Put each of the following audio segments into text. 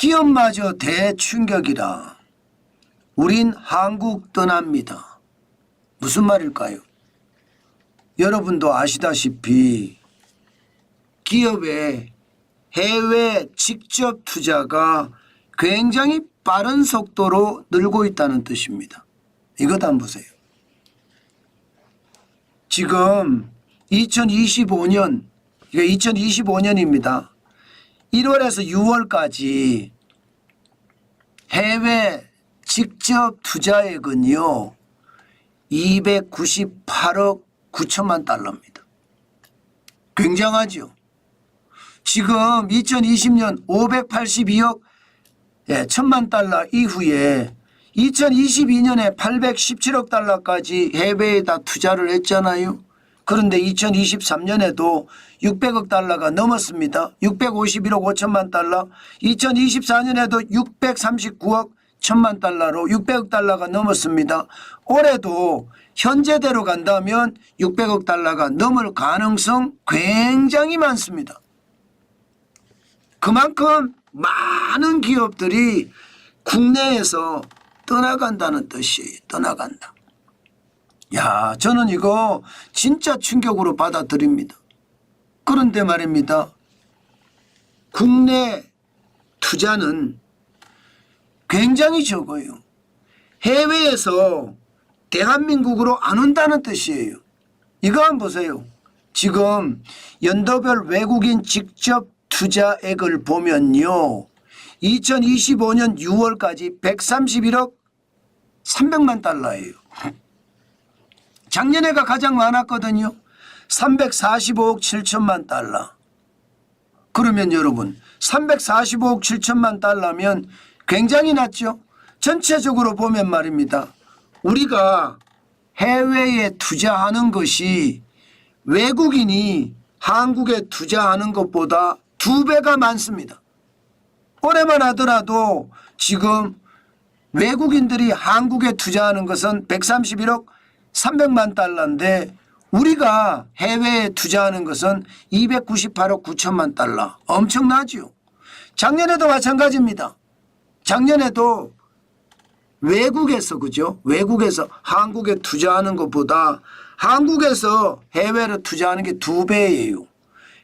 기업마저 대충격이라. 우린 한국 떠납니다. 무슨 말일까요? 여러분도 아시다시피 기업의 해외 직접 투자가 굉장히 빠른 속도로 늘고 있다는 뜻입니다. 이것 한번 보세요. 지금 2025년, 이게 2025년입니다. 1월에서 6월까지 해외 직접 투자액은요, 298억 9천만 달러입니다. 굉장하죠. 지금 2020년 582억 예, 천만 달러 이후에 2022년에 817억 달러까지 해외에다 투자를 했잖아요. 그런데 2023년에도 600억 달러가 넘었습니다. 651억 5천만 달러. 2024년에도 639억 천만 달러로 600억 달러가 넘었습니다. 올해도 현재대로 간다면 600억 달러가 넘을 가능성 굉장히 많습니다. 그만큼 많은 기업들이 국내에서 떠나간다는 뜻이에요. 떠나간다. 야, 저는 이거 진짜 충격으로 받아들입니다. 그런데 말입니다. 국내 투자는 굉장히 적어요. 해외에서 대한민국으로 안 온다는 뜻이에요. 이거 한번 보세요. 지금 연도별 외국인 직접 투자액을 보면요. 2025년 6월까지 131억 300만 달러예요. 작년에가 가장 많았거든요. 345억 7천만 달러. 그러면 여러분 345억 7천만 달러면 굉장히 낮죠. 전체적으로 보면 말입니다. 우리가 해외에 투자하는 것이 외국인이 한국에 투자하는 것보다 두 배가 많습니다. 올해만 하더라도 지금 외국인들이 한국에 투자하는 것은 131억 300만 달러인데 우리가 해외에 투자하는 것은 298억 9천만 달러. 엄청나죠. 작년에도 마찬가지입니다. 작년에도 외국에서 그죠? 외국에서 한국에 투자하는 것보다 한국에서 해외로 투자하는 게 두 배예요.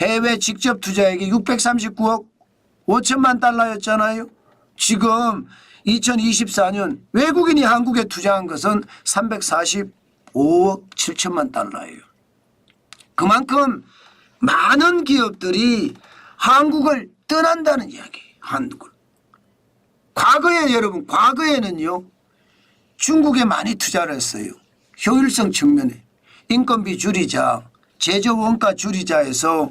해외 직접 투자액이 639억 5천만 달러였잖아요. 지금 2024년 외국인이 한국에 투자한 것은 345억 7천만 달러예요. 그만큼 많은 기업들이 한국을 떠난다는 이야기예요. 한국을. 과거에 여러분 과거에는요. 중국에 많이 투자를 했어요. 효율성 측면에 인건비 줄이자 제조 원가 줄이자 해서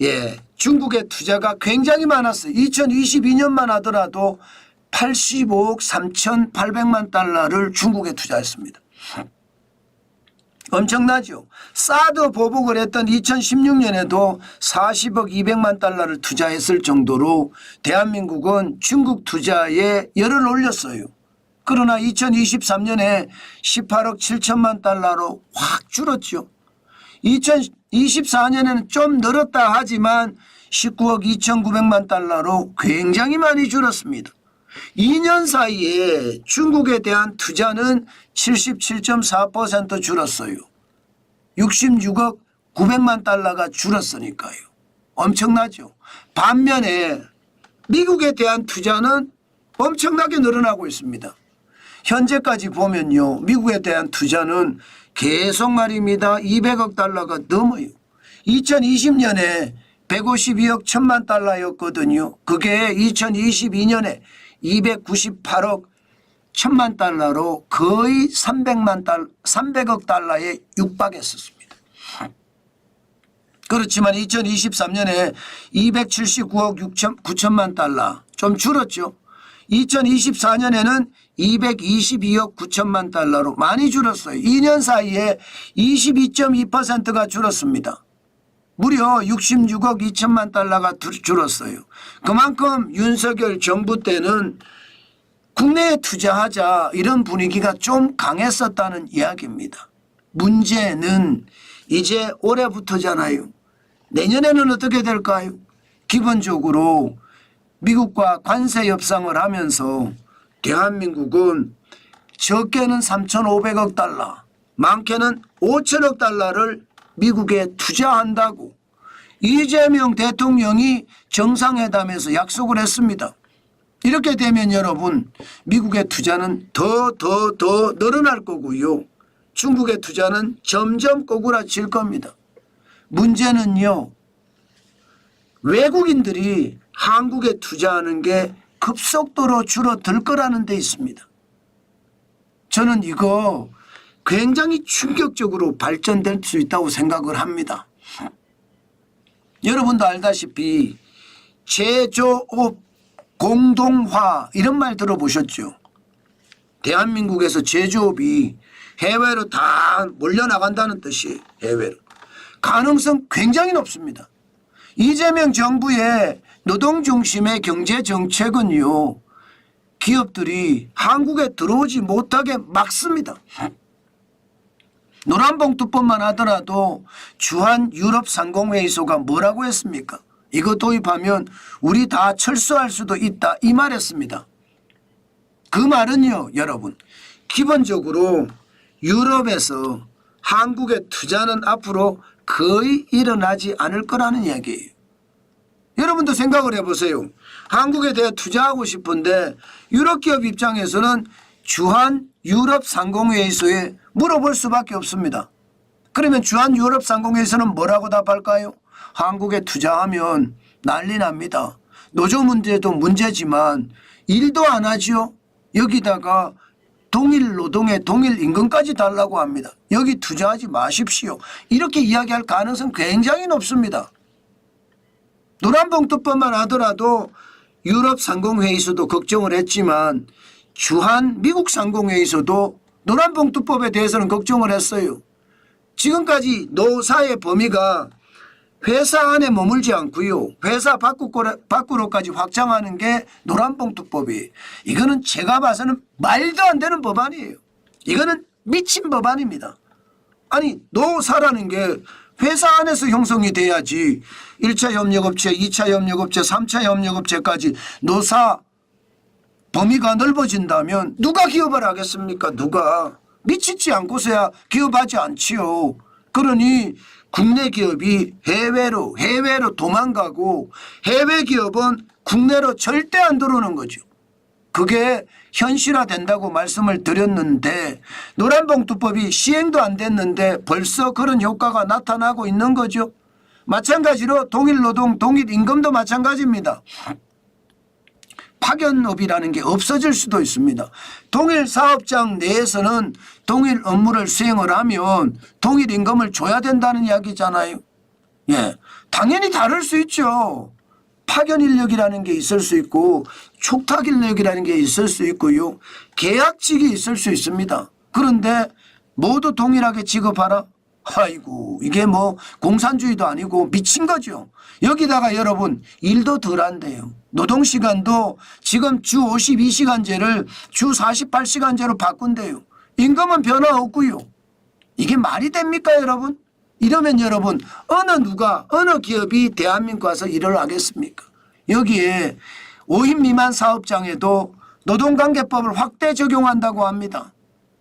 예 중국의 투자가 굉장히 많았어요. 2022년만 하더라도 85억 3,800만 달러를 중국에 투자했습니다. 엄청나죠. 사드 보복을 했던 2016년에도 40억 200만 달러를 투자했을 정도로 대한민국은 중국 투자에 열을 올렸어요. 그러나 2023년에 18억 7천만 달러로 확 줄었죠. 2024년에는 좀 늘었다 하지만 19억 2,900만 달러로 굉장히 많이 줄었습니다. 2년 사이에 중국에 대한 투자는 77.4% 줄었어요. 66억 900만 달러가 줄었으니까요. 엄청나죠. 반면에 미국에 대한 투자는 엄청나게 늘어나고 있습니다. 현재까지 보면요. 미국에 대한 투자는 계속 말입니다. 200억 달러가 넘어요. 2020년에 152억 천만 달러였거든요. 그게 2022년에 298억 천만 달러로 거의 300만 달 300억 달러에 육박했었습니다. 그렇지만 2023년에 279억 6천 9천만 달러 좀 줄었죠. 2024년에는 222억 9천만 달러로 많이 줄었어요. 2년 사이에 22.2%가 줄었습니다. 무려 66억 2천만 달러가 줄- 줄었어요. 그만큼 윤석열 정부 때는 국내에 투자하자 이런 분위기가 좀 강했었다는 이야기입니다. 문제는 이제 올해부터잖아요. 내년에는 어떻게 될까요? 기본적으로 미국과 관세 협상을 하면서 대한민국은 적게는 3,500억 달러, 많게는 5천억 달러를 미국에 투자한다고 이재명 대통령이 정상회담에서 약속을 했습니다. 이렇게 되면 여러분 미국의 투자는 더 더 더 늘어날 거고요. 중국의 투자는 점점 꼬꾸라질 겁니다. 문제는요. 외국인들이 한국에 투자하는 게 급속도로 줄어들 거라는 데 있습니다. 저는 이거 굉장히 충격적으로 발전될 수 있다고 생각을 합니다. 여러분도 알다시피 제조업 공동화 이런 말 들어보셨죠? 대한민국에서 제조업이 해외로 다 몰려나간다는 뜻이에요. 해외로. 가능성 굉장히 높습니다. 이재명 정부의 노동 중심의 경제 정책은요. 기업들이 한국에 들어오지 못하게 막습니다. 노란봉투법만 하더라도 주한 유럽 상공회의소가 뭐라고 했습니까? 이거 도입하면 우리 다 철수할 수도 있다 이 말했습니다. 그 말은요 여러분 기본적으로 유럽에서 한국의 투자는 앞으로 거의 일어나지 않을 거라는 이야기예요. 여러분도 생각을 해보세요. 한국에 대해 투자하고 싶은데 유럽 기업 입장에서는 주한 유럽 상공회의소에 물어볼 수밖에 없습니다. 그러면 주한 유럽 상공회의소는 뭐라고 답할까요? 한국에 투자하면 난리 납니다. 노조 문제도 문제지만 일도 안 하지요. 여기다가 동일 노동에 동일 임금까지 달라고 합니다. 여기 투자하지 마십시오. 이렇게 이야기할 가능성 굉장히 높습니다. 노란봉투법만 하더라도 유럽 상공회의소도 걱정을 했지만 주한 미국 상공회의소도 노란봉투법에 대해서는 걱정을 했어요. 지금까지 노사의 범위가 회사 안에 머물지 않고요. 회사 밖으로, 밖으로까지 확장하는 게 노란봉투법이에요. 이거는 제가 봐서는 말도 안 되는 법안이에요. 이거는 미친 법안입니다. 아니 노사라는 게 회사 안에서 형성이 돼야지 1차 협력업체, 2차 협력업체, 3차 협력업체까지 노사 범위가 넓어진다면 누가 기업을 하겠습니까? 누가 미치지 않고서야 기업하지 않지요. 그러니 국내 기업이 해외로 해외로 도망가고 해외 기업은 국내로 절대 안 들어오는 거죠. 그게 현실화된다고 말씀을 드렸는데 노란봉투법이 시행도 안 됐는데 벌써 그런 효과가 나타나고 있는 거죠. 마찬가지로 동일노동 동일임금도 마찬가지입니다. 파견업이라는 게 없어질 수도 있습니다. 동일 사업장 내에서는 동일 업무를 수행을 하면 동일 임금을 줘야 된다는 이야기잖아요. 예. 당연히 다를 수 있죠. 파견 인력이라는 게 있을 수 있고 축탁 인력이라는 게 있을 수 있고요. 계약직이 있을 수 있습니다. 그런데 모두 동일하게 지급하라? 아이고 이게 뭐 공산주의도 아니고 미친 거죠. 여기다가 여러분 일도 덜 한대요. 노동시간도 지금 주 52시간제를 주 48시간제로 바꾼대요. 임금은 변화 없고요. 이게 말이 됩니까 여러분? 이러면 여러분 어느 누가 어느 기업이 대한민국 와서 일을 하겠습니까? 여기에 5인 미만 사업장에도 노동관계법을 확대 적용한다고 합니다.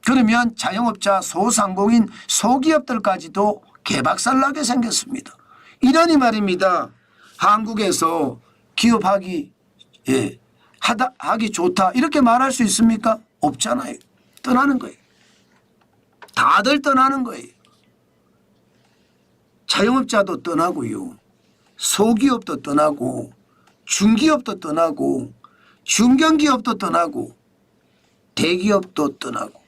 그러면 자영업자 소상공인 소기업들까지도 개박살나게 생겼습니다. 이러니 말입니다. 한국에서 기업하기 예, 하다 하기 좋다 이렇게 말할 수 있습니까? 없잖아요. 떠나는 거예요. 다들 떠나는 거예요. 자영업자도 떠나고요. 소기업도 떠나고 중기업도 떠나고 중견기업도 떠나고 대기업도 떠나고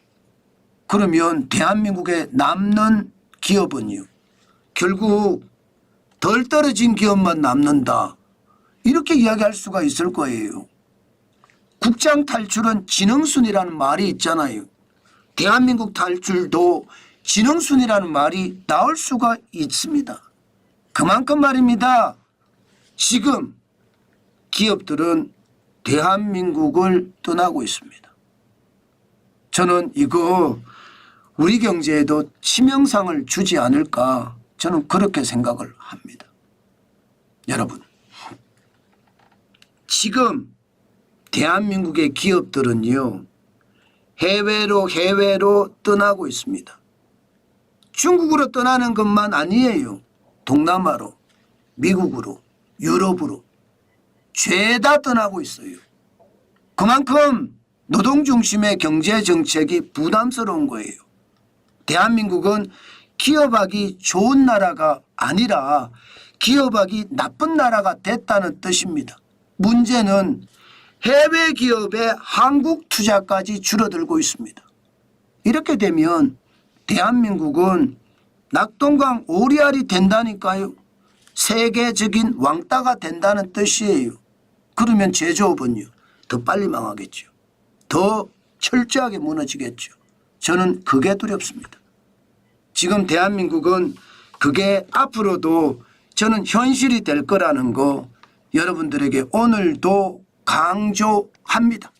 그러면 대한민국에 남는 기업은요. 결국 덜 떨어진 기업만 남는다. 이렇게 이야기할 수가 있을 거예요. 국장 탈출은 지능순이라는 말이 있잖아요. 대한민국 탈출도 지능순이라는 말이 나올 수가 있습니다. 그만큼 말입니다. 지금 기업들은 대한민국을 떠나고 있습니다. 저는 이거 우리 경제에도 치명상을 주지 않을까 저는 그렇게 생각을 합니다. 여러분 지금 대한민국의 기업들은요. 해외로 해외로 떠나고 있습니다. 중국으로 떠나는 것만 아니에요. 동남아로, 미국으로, 유럽으로 죄다 떠나고 있어요. 그만큼 노동 중심의 경제 정책이 부담스러운 거예요. 대한민국은 기업하기 좋은 나라가 아니라 기업하기 나쁜 나라가 됐다는 뜻입니다. 문제는 해외 기업의 한국 투자까지 줄어들고 있습니다. 이렇게 되면 대한민국은 낙동강 오리알이 된다니까요. 세계적인 왕따가 된다는 뜻이에요. 그러면 제조업은요. 더 빨리 망하겠죠. 더 철저하게 무너지겠죠. 저는 그게 두렵습니다. 지금 대한민국은 그게 앞으로도 저는 현실이 될 거라는 거 여러분들에게 오늘도 강조합니다.